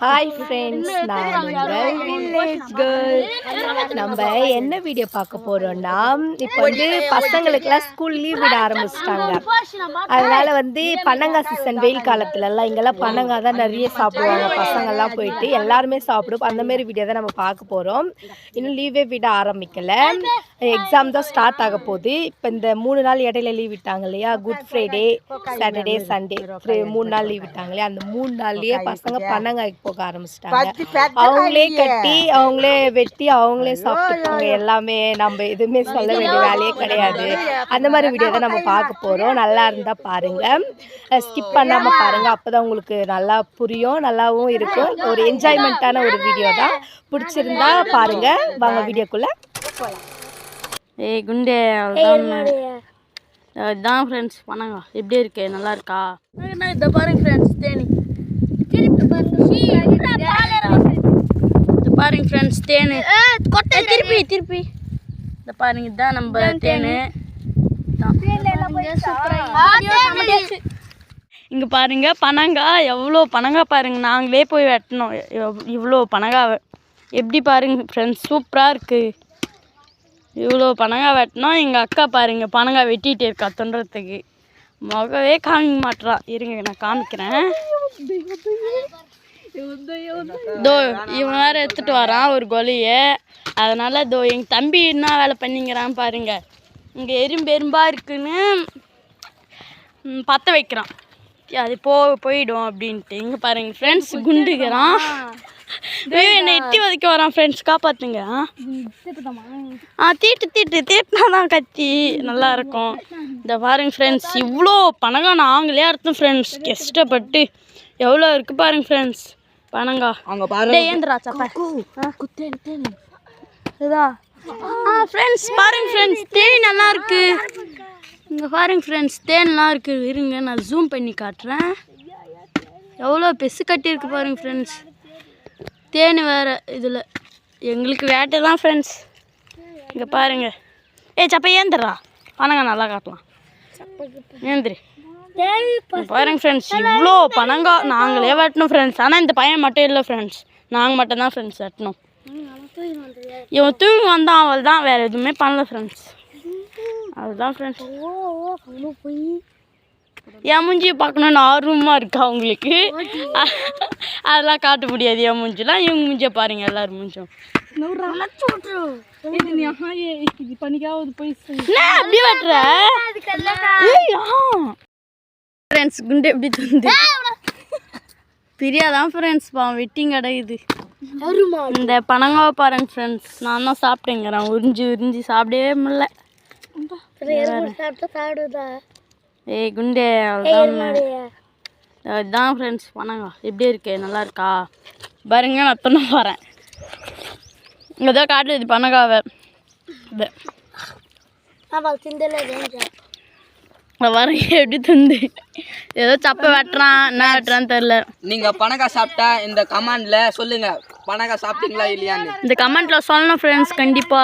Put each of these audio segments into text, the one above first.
Hi friends நான் உங்கள் village girl நம்ம என்ன வீடியோ பார்க்க போறோம்னா இப்போ வந்து பசங்களுக்கெல்லாம் ஸ்கூல் லீவ் விட ஆரம்பிச்சிட்டாங்க. அதனால வந்து பனங்காய் சீசன் வெயில் காலத்துலலாம் இங்கெல்லாம் பனங்காய் தான் நிறைய சாப்பிடுவாங்க. பசங்கள்லாம் போயிட்டு எல்லாருமே சாப்பிடும். அந்த மாதிரி வீடியோ தான் நம்ம பார்க்க போகிறோம் இன்னும் லீவே விட ஆரம்பிக்கல. எக்ஸாம் தான் ஸ்டார்ட் ஆக போகுது. இப்போ இந்த மூணு நாள் இடையில லீவ் விட்டாங்க இல்லையா? குட் ஃப்ரைடே சாட்டர்டே சண்டே மூணு நாள் லீவ் விட்டாங்க இல்லையா? அந்த மூணு நாள்லயே பசங்க பனங்காய்க்கு போக ஆரம்பிச்சிட்டாங்க. அவங்களே கட்டி அவங்களே வெட்டி அவங்களே சாப்பிட்டுப்பாங்க எல்லாமே நம்ம எதுவுமே சொல்ல வேண்டிய வேலையே கிடையாது. அந்த மாதிரி வீடியோ தான் நம்ம பார்க்க போறோம். நல்லா இருந்தா பாருங்க. ஸ்கிப் பண்ணாம பாருங்க. அப்பதான் உங்களுக்கு நல்லா புரியும் நல்லாவும் இருக்கும். ஒரு என்ஜாய்மெண்ட்டான ஒரு வீடியோ தான். பிடிச்சிருந்தா பாருங்க. வாங்க வீடியோக்குள்ள. ஏய் குண்டே இதுதான் ஃப்ரெண்ட்ஸ் பண்ணாங்க எப்படி இருக்கு? நல்லா இருக்கா? இதை பாருங்க ஃப்ரெண்ட்ஸ் தேனி. பாருங்க ஃப்ரெண்ட்ஸ் தேனு. ஏய், திருப்பி திருப்பி. இந்த பாருங்க இதுதான் நம்ம தேனு. இங்கே பாருங்க பனங்காய் எவ்வளோ பனங்காய் பாருங்க நாங்களே போய் வெட்டினோம். எவ்- இவ்வளோ பனங்காய் எப்படி பாருங்க ஃப்ரெண்ட்ஸ் சூப்பராக இருக்குது இவ்வளோ பனங்காய் வெட்டினோம். எங்கள் அக்கா பாருங்க பனங்காய் வெட்டிகிட்டே இருக்கா தொண்டுறதுக்கு முகவே காமிக்க மாட்டா இருங்க நான் காமிக்கிறேன். தோ இவன் வேற எடுத்துட்டு வரான் ஒரு கொலையை. அதனால தோ எங்கள் தம்பி என்ன வேலை பண்ணிங்கிறான் பாருங்க. இங்கே எறும்பு எறும்பா இருக்குன்னு பற்ற வைக்கிறான். அது போ போயிடும் அப்படின்ட்டு. இங்கே பாருங்க ஃப்ரெண்ட்ஸ் குண்டுக்கிறான் எட்டி வதைக்க வரான் ஃப்ரெண்ட்ஸ் காப்பாத்துங்க. ஆ? தீட்டு தீட்டு. தீட்டினா தான் கத்தி. நல்லா இருக்கும் இந்த பாருங்க ஃப்ரெண்ட்ஸ் இவ்வளோ பனங்கா நாங்களே அறுத்தோம் ஃப்ரெண்ட்ஸ் கஷ்டப்பட்டு எவ்வளோ இருக்கு பாருங்க ஃப்ரெண்ட்ஸ் பனங்கா அங்க ஏந்திரா சப்பா. இதா. ஆ ஃப்ரெண்ட்ஸ் பாருங்க ஃப்ரெண்ட்ஸ் தேனி நல்லா இருக்கு இங்கே பாருங்க ஃப்ரெண்ட்ஸ் தேன்லாம் இருக்கு இருங்க நான் ஜூம் பண்ணி காட்டுறேன். எவ்வளோ பெசு கட்டியிருக்கு பாருங்க ஃப்ரெண்ட்ஸ் தேனி வேறு இதில். எங்களுக்கு வேட்டை தான் ஃப்ரெண்ட்ஸ் இங்கே பாருங்க. ஏய் சப்பா ஏந்திரா பனங்க நல்லா காட்டலாம். ஏந்திரி. பாருங்க ஃப்ரெண்ட்ஸ் இவ்வளோ பனங்கா நாங்களே வெட்டணும் ஃப்ரெண்ட்ஸ் ஆனால் இந்த பையன் மட்டும் இல்லை ஃப்ரெண்ட்ஸ் நாங்கள் மட்டும் தான் ஃப்ரெண்ட்ஸ் வெட்டணும். இவன் தூங்கி வந்தான் அவள் தான் வேறு எதுவுமே பண்ணல ஃப்ரெண்ட்ஸ் அதுதான் ஃப்ரெண்ட்ஸ் என் மூஞ்சியை பார்க்கணுன்னு ஆர்வமாக இருக்கா அவங்களுக்கு அதெல்லாம் காட்ட முடியாது என் மூஞ்சிலாம். இவங்க மூஞ்சியை பாருங்க எல்லோரும் மூஞ்சும் என்ன அப்படி ஃப்ரெண்ட்ஸ் குண்டு எப்படி தந்து? பிரியாதான் ஃப்ரெண்ட்ஸ் பாவம் வெட்டிங் கிடைக்குது இந்த பனங்காவை பாருங்க ஃப்ரெண்ட்ஸ் நான் தான் சாப்பிட்டேங்கிறேன். உறிஞ்சி உறிஞ்சி சாப்பிடவே முடியல. ஏய் குண்டே அவ்வளோதான் இதுதான் ஃப்ரெண்ட்ஸ் பனங்கா. எப்படி இருக்கு? நல்லா இருக்கா? பாருங்க நான் தொண்ண போகிறேன் இங்கே தான் பனங்காவை இது இங்க பாருங்க எப்படி தந்து ஏதோ சப்பை வெட்டுறான் என்ன வெட்டுறான்னு தெரில நீங்க பனக்காய் சாப்பிட்டா இந்த கமாண்ட்ல சொல்லுங்க. பனக்காய் சாப்பிட்டீங்களா இல்லையான்னு. இந்த கமெண்ட்ல சொல்லணும் ஃப்ரெண்ட்ஸ் கண்டிப்பா.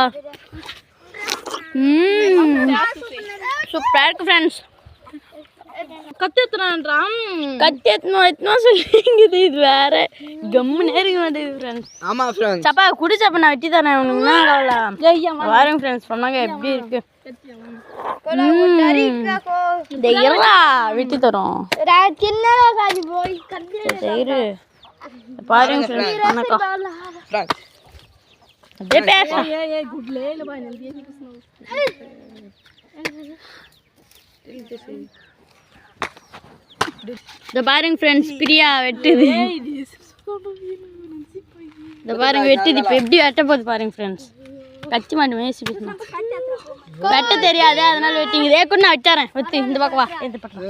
ம். சூப்பரா இருக்கு ஃப்ரெண்ட்ஸ் கத்தி எத்துறான்றான் கத்தி எத்தணும் எத்தணும் சொல்லிங்குது இது வேற. கம்முன்னு இருக்க மாட்டேங்குது ஃப்ரெண்ட்ஸ் ஆமா ஃப்ரெண்ட்ஸ் சப்பா குடி சப்பா நான் வெட்டி தரேன் உனக்கு என்ன கவலை? வாருங்க ஃப்ரெண்ஸ் சொன்னாங்க எப்படி இருக்கு? வெட்டி தரோம். பாருங்க ஃப்ரெண்ட்ஸ் வணக்கம். ஃப்ரெண்ட்ஸ் அப்படியே பேச. இந்த பாருங்க ஃப்ரெண்ட்ஸ் பிரியா வெட்டுது. இந்த பாருங்க வெட்டுது. இப்போ எப்படி வெட்ட போகுது பாருங்க ஃப்ரெண்ட்ஸ் கச்சி மாட்டு மேசி பேசணும் வெட்ட தெரியாது அதனால வெட்டிங்க ஏ கூட நான் வெட்டாரேன். வெத்து இந்த பக்கம் வா. எந்த பக்கம்.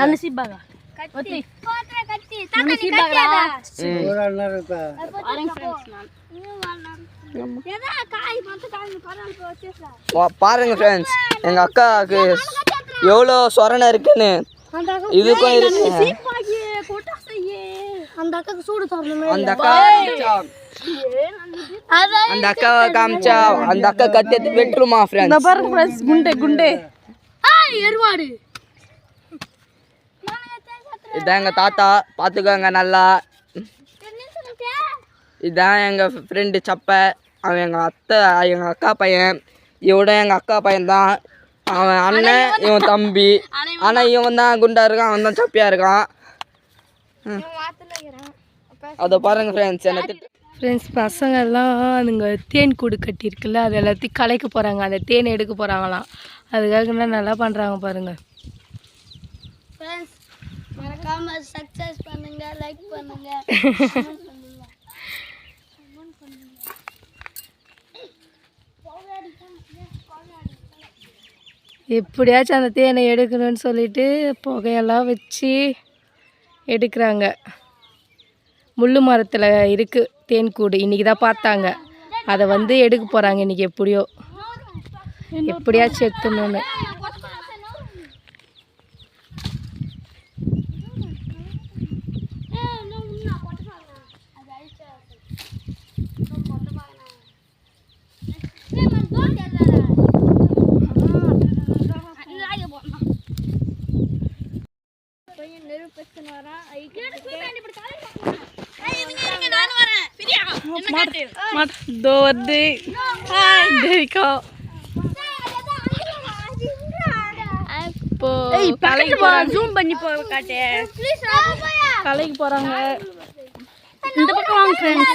நல்ல சீப்பாகா ஒத்தி பாருங்க ஃப்ரெண்ட்ஸ் நான். பாருங்க ஃப்ரெண்ட்ஸ் எங்க அக்காவுக்கு எவ்வளோ சொரணை இருக்குன்னு. இதுக்கும் இருக்கு. அந்த அக்காக்கு சூடு தரணுமே அந்த அக்கா காமிச்சா அந்த அக்காவை காமிச்சா அந்த அக்கா கத்தி எடுத்து வெட்டுருமா ஃப்ரெண்ட்ஸ் பாருங்க ஃப்ரெண்ட்ஸ் குண்டே குண்டே. எருவாடு இதான் எங்கள் தாத்தா. பார்த்துக்கோங்க நல்லா. இதான் எங்கள் ஃப்ரெண்டு சப்பை. அவன் எங்கள் அத்தை எங்கள் அக்கா பையன். இவட எங்கள் அக்கா பையன் தான் அவன் அண்ணன் இவன் தம்பி. ஆனால் இவன் தான் குண்டா இருக்கான் அவன் தான் சப்பியாக இருக்கான். அதை பாருங்க ஃப்ரெண்ட்ஸ் எனக்கு ஃப்ரெண்ட்ஸ் பசங்கள்லாம் அதுங்க தேன் கூடு கட்டியிருக்குல்ல அது எல்லாத்தையும் கலைக்க போகிறாங்க அந்த தேன் எடுக்க போகிறாங்களாம் அதுக்காக என்ன நல்லா பண்ணுறாங்க பாருங்கள் ஃப்ரெண்ட்ஸ் மறக்காம சக்ஸஸ் பண்ணுங்க லைக் பண்ணுங்க. எப்படியாச்சும் அந்த தேனை எடுக்கணும்னு சொல்லிட்டு புகையெல்லாம் வச்சு எடுக்கிறாங்க. முள்ளு மரத்தில் இருக்குது தேன் கூடு. இன்றைக்கி தான் பார்த்தாங்க. அதை வந்து எடுக்க போகிறாங்க இன்றைக்கி எப்படியோ. எப்படியாச்சும் எடுத்துணுன்னு இதோ வருது தேவிகா இப்போ கலைக்கு போகிறாங்க ஜூம் பண்ணி போ காட்டு. கலைக்கு போகிறாங்க இந்த பக்கம் வாங்க ஃப்ரெண்ட்ஸ்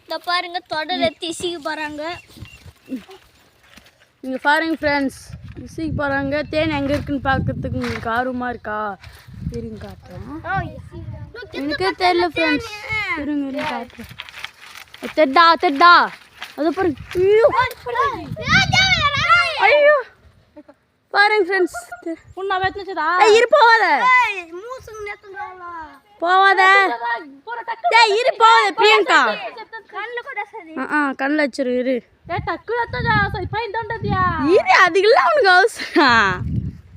இந்த பாருங்க தொடர திசிக்க போறாங்க. இங்கே பாருங்க ஃப்ரெண்ட்ஸ் மிஸ்ஸுக்கு போகிறாங்க தேன் எங்கே இருக்குன்னு பார்க்கறதுக்கு உங்களுக்கு ஆர்வமாக இருக்கா? இருங்க காட்டுறேன். எனக்கே தெரியல ஃப்ரெண்ட்ஸ் இருங்க இருங்க காட்டுறேன். தெட்டா தெட்டா. அது பாருங்க. ஐயோ. பாருங்க ஃப்ரெண்ட்ஸ் உன்னை வெட்டினச்சதா இரு போவாத போவாத ஏய் இரு போவாத பிரியங்கா. ஆ ஆ கண்ணில் வச்சிரு இரு. இரு அதுக்குள்ள அவனுக்கு அவசரம்.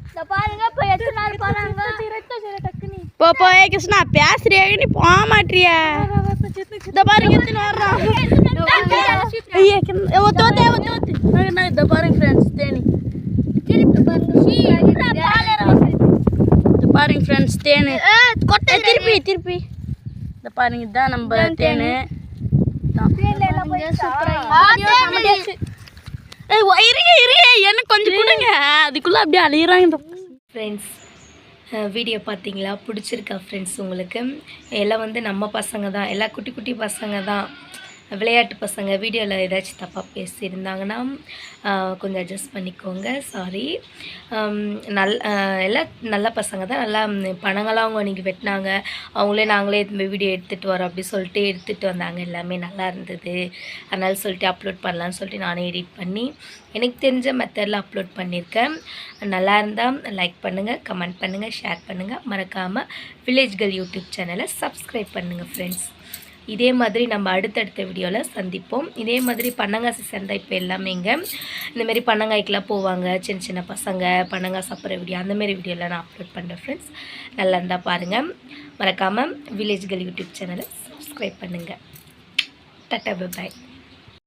இந்த பாருங்க இப்ப எத்தனை நாள் போறாங்க? போ போ ஏ கிருஷ்ணா பேசுறியா நீ போக மாட்டியா? இந்த பாருங்க எத்தனை வர்றான் ஒத்து ஒத்து ஒத்து ஒத்து. நான், இந்த பாருங்க ஃப்ரெண்ட்ஸ் தேனி பாருங்க ஃப்ரெண்ட்ஸ் தேனு. ஏ, திருப்பி திருப்பி. இந்த பாருங்க இதுதான் நம்ம தேனு. இருங்க இருங்க. எனக்கு கொஞ்சம் கொடுங்க. அதுக்குள்ளே அப்படியே அழியிறாங்க ஃப்ரெண்ட்ஸ் வீடியோ பார்த்தீங்களா? பிடிச்சிருக்கா ஃப்ரெண்ட்ஸ் உங்களுக்கு? எல்லாம் வந்து நம்ம பசங்க தான். எல்லாம் குட்டி குட்டி பசங்க தான். விளையாட்டு பசங்க வீடியோவில் ஏதாச்சும் தப்பாக பேசியிருந்தாங்கன்னா கொஞ்சம் அட்ஜஸ்ட் பண்ணிக்கோங்க. சாரி நல் எல்லாம் நல்ல பசங்க தான். நல்லா பணங்களாக அவங்க அன்றைக்கி வெட்டினாங்க. அவங்களே நாங்களே இந்த வீடியோ எடுத்துகிட்டு வரோம் அப்படி சொல்லிட்டு எடுத்துகிட்டு வந்தாங்க. எல்லாமே நல்லா இருந்தது. அதனால சொல்லிட்டு அப்லோட் பண்ணலான்னு சொல்லிட்டு நானே எடிட் பண்ணி எனக்கு தெரிஞ்ச மெத்தடில் அப்லோட் பண்ணியிருக்கேன். நல்லா இருந்தால் லைக் பண்ணுங்கள் கமெண்ட் பண்ணுங்கள் ஷேர் பண்ணுங்கள் மறக்காமல் வில்லேஜ் கேர்ள் யூடியூப் சேனலை சப்ஸ்கிரைப் பண்ணுங்கள் ஃப்ரெண்ட்ஸ் இதே மாதிரி நம்ம அடுத்தடுத்த வீடியோவில் சந்திப்போம். இதே மாதிரி பன்னங்காய் சீசன் தான் இப்போ எல்லாமே இங்கே. இந்தமாரி பன்னங்காய்க்கெலாம் போவாங்க. சின்ன சின்ன பசங்க பன்னங்காய் சாப்பிட்ற வீடியோ அந்தமாரி வீடியோலாம் நான் அப்லோட் பண்ணுறேன் ஃப்ரெண்ட்ஸ் நல்லா இருந்தால் பாருங்கள் மறக்காமல் வில்லேஜ்கள் யூடியூப் சேனலை சப்ஸ்கிரைப் பண்ணுங்கள் டட்டா பாய்